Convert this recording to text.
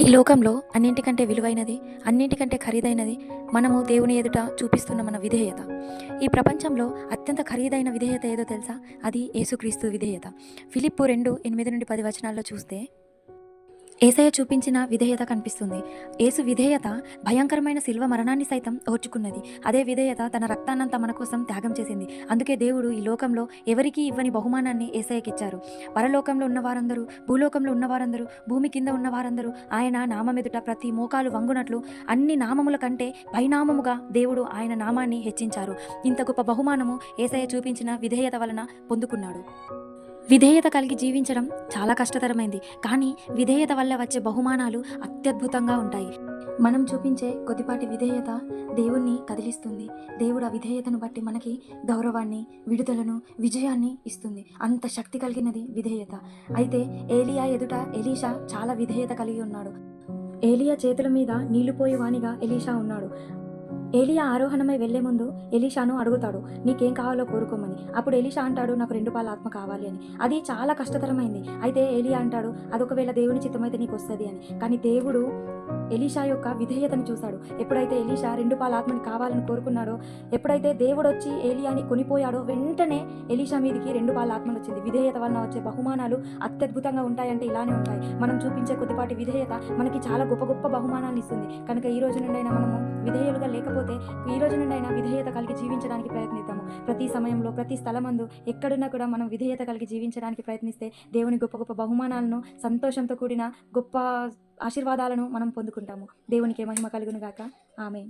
ఈ లోకంలో అన్నింటికంటే విలువైనది అన్నింటికంటే ఖరీదైనది మనము దేవుని ఎదుట చూపిస్తున్న మన విధేయత. ఈ ప్రపంచంలో అత్యంత ఖరీదైన విధేయత ఏదో తెలుసా? అది యేసుక్రీస్తు విధేయత. ఫిలిప్పు రెండు ఎనిమిది నుండి పది వచనాల్లో చూస్తే ఏసయ్య చూపించిన విధేయత కనిపిస్తుంది. ఏసు విధేయత భయంకరమైన శిల్వ మరణాన్ని సైతం ఓర్చుకున్నది. అదే విధేయత తన రక్తాన్నంతా మన కోసం త్యాగం చేసింది. అందుకే దేవుడు ఈ లోకంలో ఎవరికీ ఇవ్వని బహుమానాన్ని ఏసయ్యకిచ్చారు. పరలోకంలో ఉన్న వారందరూ భూలోకంలో ఉన్న వారందరూ భూమి కింద ఉన్న వారందరూ ఆయన నామమెదుట ప్రతి మోకాలు వంగునట్లు అన్ని నామముల కంటే పైనామముగా దేవుడు ఆయన నామాన్ని హెచ్చించారు. ఇంత గొప్ప బహుమానము ఏసయ్య చూపించిన విధేయత వలన పొందుకున్నాడు. విధేయత కలిగి జీవించడం చాలా కష్టతరమైంది. కానీ విధేయత వల్ల వచ్చే బహుమానాలు అత్యద్భుతంగా ఉంటాయి. మనం చూపించే కొద్దిపాటి విధేయత దేవుణ్ణి కదిలిస్తుంది. దేవుడు ఆ విధేయతను బట్టి మనకి గౌరవాన్ని విడుదలను విజయాన్ని ఇస్తుంది. అంత శక్తి కలిగినది విధేయత. అయితే ఏలియా ఎదుట ఎలీషా చాలా విధేయత కలిగి ఉన్నాడు. ఏలియా చేతుల మీద నీళ్ళు పోయి వానిగా ఎలీషా ఉన్నాడు. ఏలియా ఆరోహణమై వెళ్ళే ముందు ఎలీషాను అడుగుతాడు నీకేం కావాలో కోరుకోమని. అప్పుడు ఎలీషా అంటాడు నాకు రెండు పాల ఆత్మ కావాలి అని. అది చాలా కష్టతరమైంది. అయితే ఏలియా అంటాడు అదొకవేళ దేవుని చిత్తమైతే నీకు వస్తుంది అని. కానీ దేవుడు ఎలీషా యొక్క విధేయతను చూశాడు. ఎప్పుడైతే ఎలీషా రెండు పాల ఆత్మని కావాలని కోరుకున్నాడో ఎప్పుడైతే దేవుడు వచ్చి ఏలియాని కొనిపోయాడో వెంటనే ఎలీషా మీదకి రెండు పాల ఆత్మలు వచ్చింది విధేయత వలన వచ్చే బహుమానాలు అత్యద్భుతంగా ఉంటాయంటే ఇలానే ఉంటాయి. మనం చూపించే కొద్దిపాటి విధేయత మనకి చాలా గొప్ప గొప్ప బహుమానాన్ని ఇస్తుంది. కనుక ఈ రోజు నుండైనా మనము విధేయులుగా లేకపోతే ఈ రోజు నుండైనా విధేయత కలిగి జీవించడానికి ప్రయత్నిద్దాము. ప్రతి సమయంలో ప్రతి స్థలమందు ఎక్కడున్నా కూడా మనం విధేయత కలిగి జీవించడానికి ప్రయత్నిస్తే దేవుని గొప్ప గొప్ప బహుమానాలను సంతోషంతో కూడిన గొప్ప ఆశీర్వాదాలను మనం పొందుకుంటాము. దేవునికి మహిమ కలుగునుగాక ఆమె